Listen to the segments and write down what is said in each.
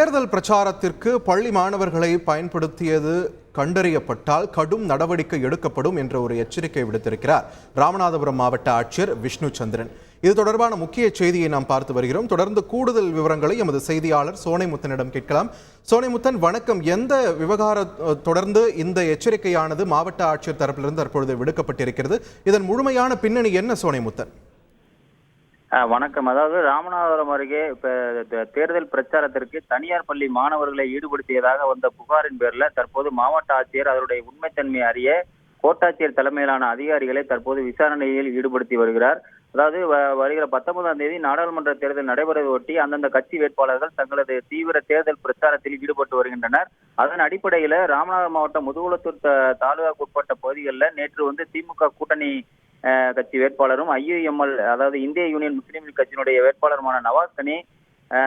தேர்தல் பிரச்சாரத்திற்கு பள்ளி மாணவர்களை பயன்படுத்தியது கண்டறியப்பட்டால் கடும் நடவடிக்கை எடுக்கப்படும் என்ற ஒரு எச்சரிக்கை விடுத்திருக்கிறார் ராமநாதபுரம் மாவட்ட ஆட்சியர் விஷ்ணு சந்திரன். இது தொடர்பான முக்கிய செய்தியை நாம் பார்த்து வருகிறோம். தொடர்ந்து கூடுதல் விவரங்களை எமது செய்தியாளர் சோனைமுத்தனிடம் கேட்கலாம். சோனைமுத்தன் வணக்கம். எந்த விவகார தொடர்ந்து இந்த எச்சரிக்கையானது மாவட்ட ஆட்சியர் தரப்பிலிருந்து தற்பொழுது விடுக்கப்பட்டிருக்கிறது? இதன் முழுமையான பின்னணி என்ன சோனைமுத்தன்? வணக்கம். அதாவது ராமநாதபுரம் அருகே தேர்தல் பிரச்சாரத்திற்கு தனியார் பள்ளி மாணவர்களை ஈடுபடுத்தியதாக வந்த புகாரின் பேர்ல தற்போது மாவட்ட ஆட்சியர் அதனுடைய உண்மைத்தன்மை அறிய கோட்டாட்சியர் தலைமையிலான அதிகாரிகளை தற்போது விசாரணையில் ஈடுபடுத்தி வருகிறார். அதாவது வ- வருகிற பத்தொன்பதாம் தேதி நாடாளுமன்ற தேர்தல் நடைபெறுவதை ஒட்டி அந்தந்த கட்சி வேட்பாளர்கள் தங்களது தீவிர தேர்தல் பிரச்சாரத்தில் ஈடுபட்டு வருகின்றனர். அதன் அடிப்படையில ராமநாதபுரம் மாவட்டம் முதுகுளத்தூர் தாலுகாக்கு உட்பட்ட பகுதிகளில் நேற்று வந்து திமுக கூட்டணி கட்சி வேட்பாளரும் ஐயுஎம்எல் அதாவது இந்திய யூனியன் முஸ்லீம் லீக் கட்சியினுடைய வேட்பாளருமான நவாஸ் கனி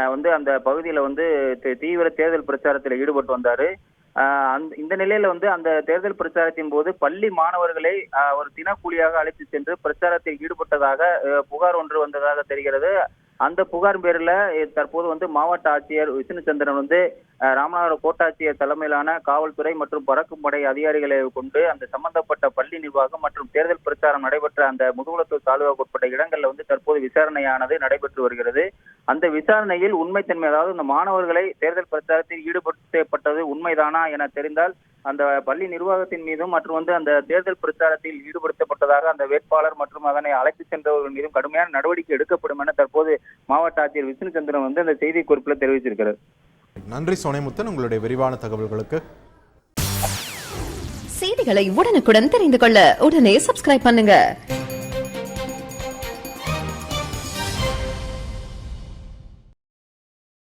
வந்து அந்த பகுதியில வந்து தி- தீவிர தேர்தல் பிரச்சாரத்தில் ஈடுபட்டு வந்தாரு. அந்த இந்த நிலையில வந்து அந்த தேர்தல் பிரச்சாரத்தின் போது பள்ளி மாணவர்களை ஒரு தினக்கூலியாக அழைத்து சென்று பிரச்சாரத்தில் ஈடுபட்டதாக புகார் ஒன்று வந்ததாக தெரிகிறது. அந்த புகார் பேரில் தற்போது வந்து மாவட்ட ஆட்சியர் விஷ்ணுச்சந்திரன் வந்து ராமநாதபுரம் கோட்டாட்சியர் தலைமையிலான காவல்துறை மற்றும் பறக்கும் படை அதிகாரிகளை கொண்டு அந்த சம்பந்தப்பட்ட பள்ளி நிர்வாகம் மற்றும் தேர்தல் பிரச்சாரம் நடைபெற்ற அந்த முதுகுளத்தூர் தாலுகாவுக்கு உட்பட்ட இடங்கள்ல வந்து தற்போது விசாரணையானது நடைபெற்று வருகிறது. அந்த விசாரணையில் உண்மைத்தன்மை அதாவது இந்த மாணவர்களை தேர்தல் பிரச்சாரத்தில் ஈடுபடுத்தப்பட்டது உண்மைதானா என தெரிந்தால் அந்த பள்ளி நிர்வாகத்தின் மீதும் மற்றும் வந்து அந்த தேர்தல் பிரச்சாரத்தில் ஈடுபடுத்தப்பட்டதாக அந்த வேட்பாளர் மற்றும் அதனை அழைத்து சென்றவர்கள் மீதும் கடுமையான நடவடிக்கை எடுக்கப்படும் என தற்போது மாவட்ட ஆட்சியர் விஷ்ணுச்சந்திரன் வந்து அந்த செய்தி குறிப்பில் தெரிவிச்சிருக்கிறார். நன்றி சோனைமுத்தன் உங்களுடைய விரிவான தகவல்களுக்கு. செய்திகளை உடனுக்குடன் தெரிந்து கொள்ள உடனே சப்ஸ்கிரைப் பண்ணுங்க.